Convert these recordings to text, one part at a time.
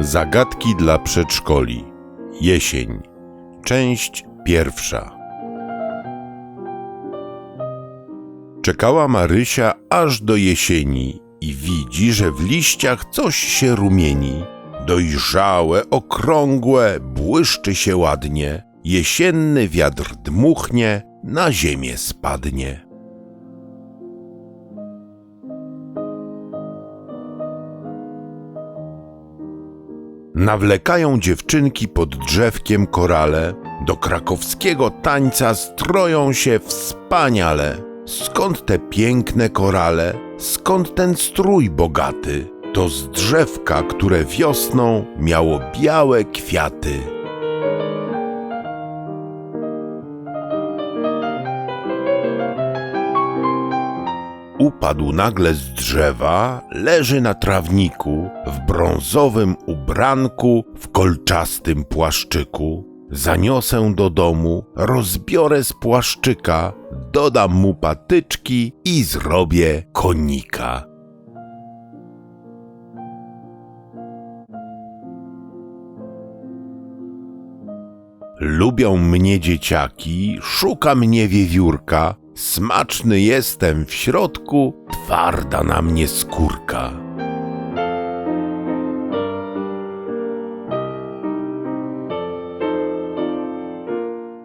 Zagadki dla przedszkoli. Jesień. Część pierwsza. Czekała Marysia aż do jesieni i widzi, że w liściach coś się rumieni. Dojrzałe, okrągłe, błyszczy się ładnie. Jesienny wiatr dmuchnie, na ziemię spadnie. Nawlekają dziewczynki pod drzewkiem korale, do krakowskiego tańca stroją się wspaniale. Skąd te piękne korale, skąd ten strój bogaty? To z drzewka, które wiosną miało białe kwiaty. Upadł nagle z drzewa, leży na trawniku, w brązowym ubranku, w kolczastym płaszczyku. Zaniosę do domu, rozbiorę z płaszczyka, dodam mu patyczki i zrobię konika. Lubią mnie dzieciaki, szuka mnie wiewiórka, smaczny jestem w środku, twarda na mnie skórka.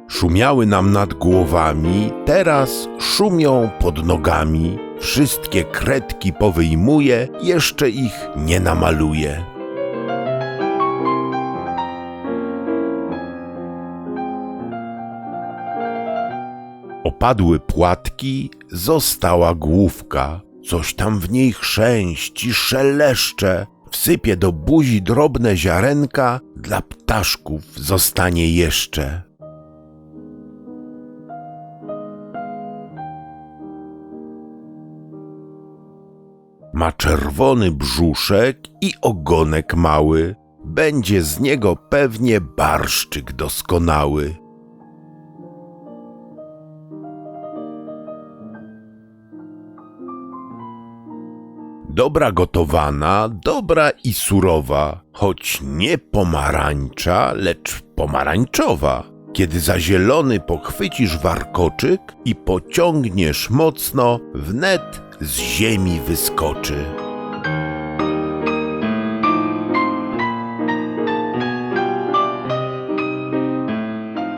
Szumiały nam nad głowami, teraz szumią pod nogami. Wszystkie kredki powyjmuję, jeszcze ich nie namaluję. Opadły płatki, została główka. Coś tam w niej chrzęści, szeleszcze. Wsypie do buzi drobne ziarenka, dla ptaszków zostanie jeszcze. Ma czerwony brzuszek i ogonek mały. Będzie z niego pewnie barszczyk doskonały. Dobra gotowana, dobra i surowa, choć nie pomarańcza, lecz pomarańczowa. Kiedy za zielony pochwycisz warkoczyk i pociągniesz mocno, wnet z ziemi wyskoczy.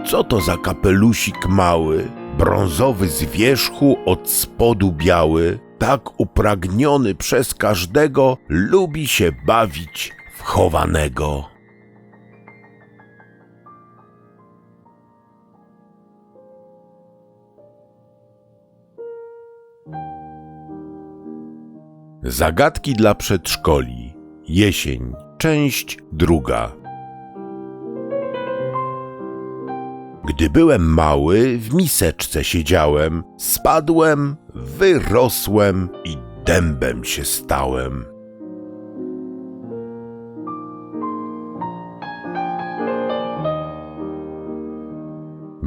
Co to za kapelusik mały, brązowy z wierzchu, od spodu biały, tak upragniony przez każdego, lubi się bawić w chowanego. Zagadki dla przedszkoli. Jesień. Część druga. Gdy byłem mały, w miseczce siedziałem, spadłem, wyrosłem i dębem się stałem.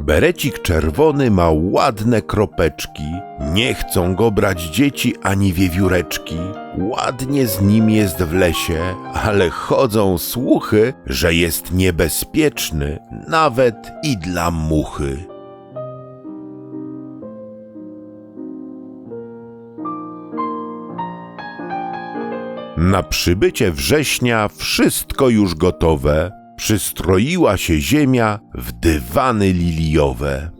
Berecik czerwony ma ładne kropeczki, nie chcą go brać dzieci ani wiewióreczki. Ładnie z nim jest w lesie, ale chodzą słuchy, że jest niebezpieczny nawet i dla muchy. Na przybycie września wszystko już gotowe, przystroiła się ziemia w dywany liliowe.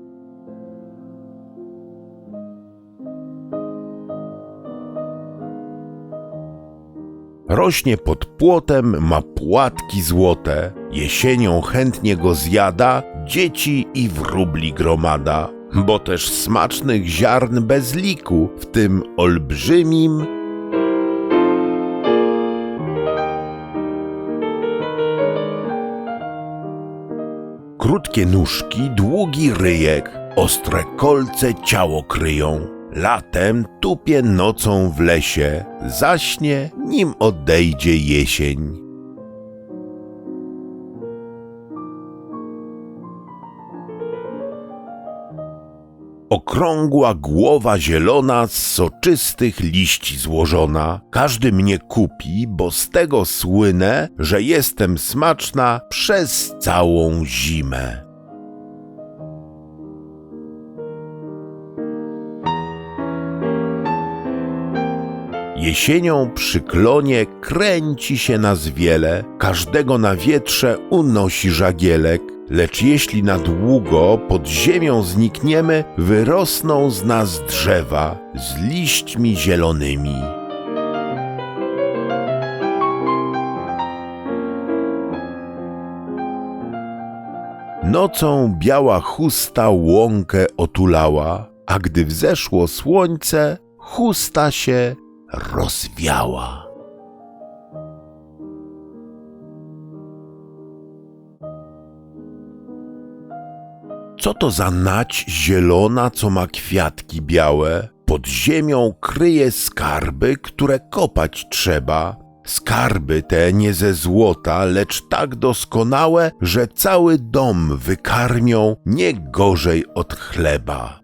Rośnie pod płotem, ma płatki złote, jesienią chętnie go zjada, dzieci i wróbli gromada, bo też smacznych ziarn bez liku, w tym olbrzymim Krótkie nóżki, długi ryjek, ostre kolce ciało kryją. Latem tupie nocą w lesie, zaśnie, nim odejdzie jesień. Okrągła głowa zielona z soczystych liści złożona. Każdy mnie kupi, bo z tego słynę, że jestem smaczna przez całą zimę. Jesienią przy klonie kręci się nas wiele, każdego na wietrze unosi żagielek, lecz jeśli na długo pod ziemią znikniemy, wyrosną z nas drzewa z liśćmi zielonymi. Nocą biała chusta łąkę otulała, a gdy wzeszło słońce, chusta się rozwiała. Co to za nać zielona, co ma kwiatki białe? Pod ziemią kryje skarby, które kopać trzeba. Skarby te nie ze złota, lecz tak doskonałe, że cały dom wykarmią nie gorzej od chleba.